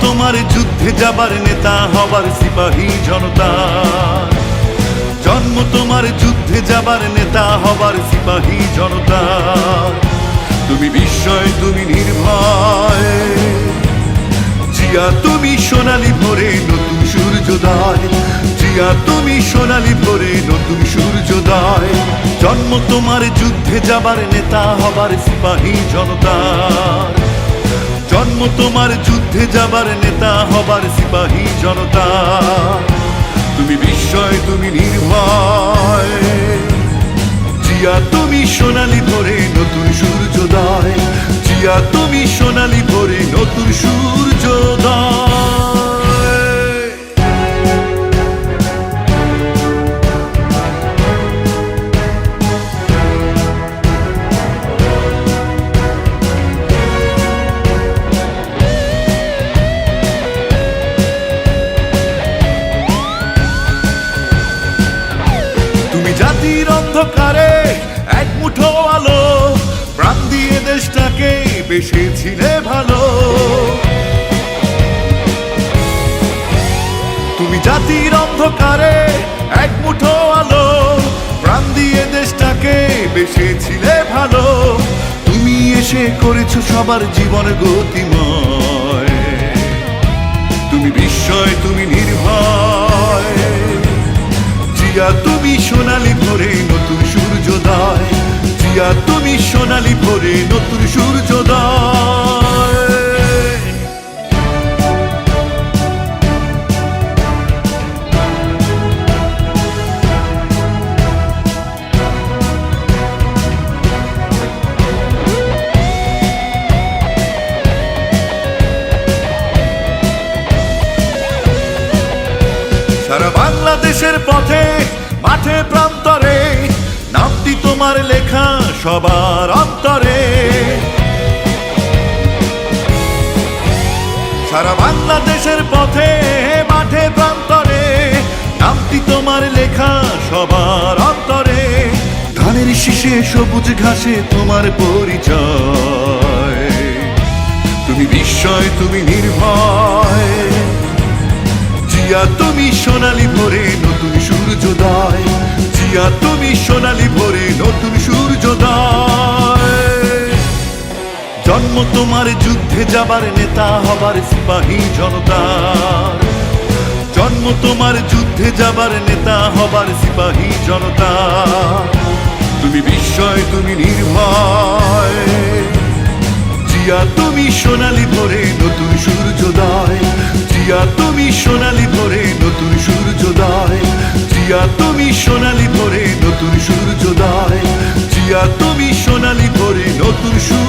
তোমার যুদ্ধে যাবার নেতা হবার সিপাহী জনতা। জন্ম তোমার যুদ্ধে যাবার নেতা হবার সিপাহী জনতা। তুমি বিস্ময়, তুমি নির্ভয়। জিয়া, তুমি সোনালি ভোরে নতুন সূর্যোদয়। জিয়া, তুমি সোনালি ভোরে নতুন সূর্যোদয়। জন্ম তোমার যুদ্ধে যাবার নেতা হবার সিপাহী জনতা। জন্ম তোমার যুদ্ধে যাবার নেতা হবার সিপাহী জনতা। তুমি বিস্ময়, তুমি নির্ভয়। জিয়া, তুমি সোনালি ভরে নতুন সূর্যোদয়। জিয়া, তুমি সোনালি ভরে নতুন সূর্যোদয়। তুমি জাতির অন্ধকারে এক মুঠো আলো প্রাণ দিয়ে দেশটাকে বেসেছিলে ভালো। তুমি জাতির অন্ধকারে এক মুঠো আলো প্রাণ দিয়ে দেশটাকে বেসেছিলে ভালো। তুমি এসে করেছ সবার জীবন গতিময়। তুমি বিস্ময়, তুমি নির্ভয়। জিয়া তুমি সোনালি ভোরে নতুন সূর্যোদয়। জিয়া তুমি সোনালি ভরে নতুন সূর্যোদয়। সারা বাংলাদেশের পথে, মাঠে, প্রান্তরে, নামটি তোমার লেখা সবার অন্তরে। সারা বাংলাদেশের পথে, মাঠে, প্রান্তরে, নামটি তোমার লেখা সবার অন্তরে। ধানের শীষে, সবুজ ঘাসে তোমার পরিচয়। তুমি বিস্ময়, তুমি নির্ভয়। জিয়া, তুমি সোনালি ভোরে সূর্যোদয়। জিয়া, তুমি সোনালি ভোরে নতুন সূর্যোদয়। জন্ম তোমার যুদ্ধে যাবার নেতা হবার সিপাহী জন্ম তোমার যুদ্ধে যাবার নেতা হবার সিপাহী জনতা তুমি বিস্ময়, তুমি নির্ভয়। জিয়া, তুমি সোনালি ভোরে নতুন সূর্যোদয়। জিয়া তুমি সোনালি ভরে নতুন সূর্যোদয়। জিয়া তুমি সোনালি ভরে নতুন সূর্য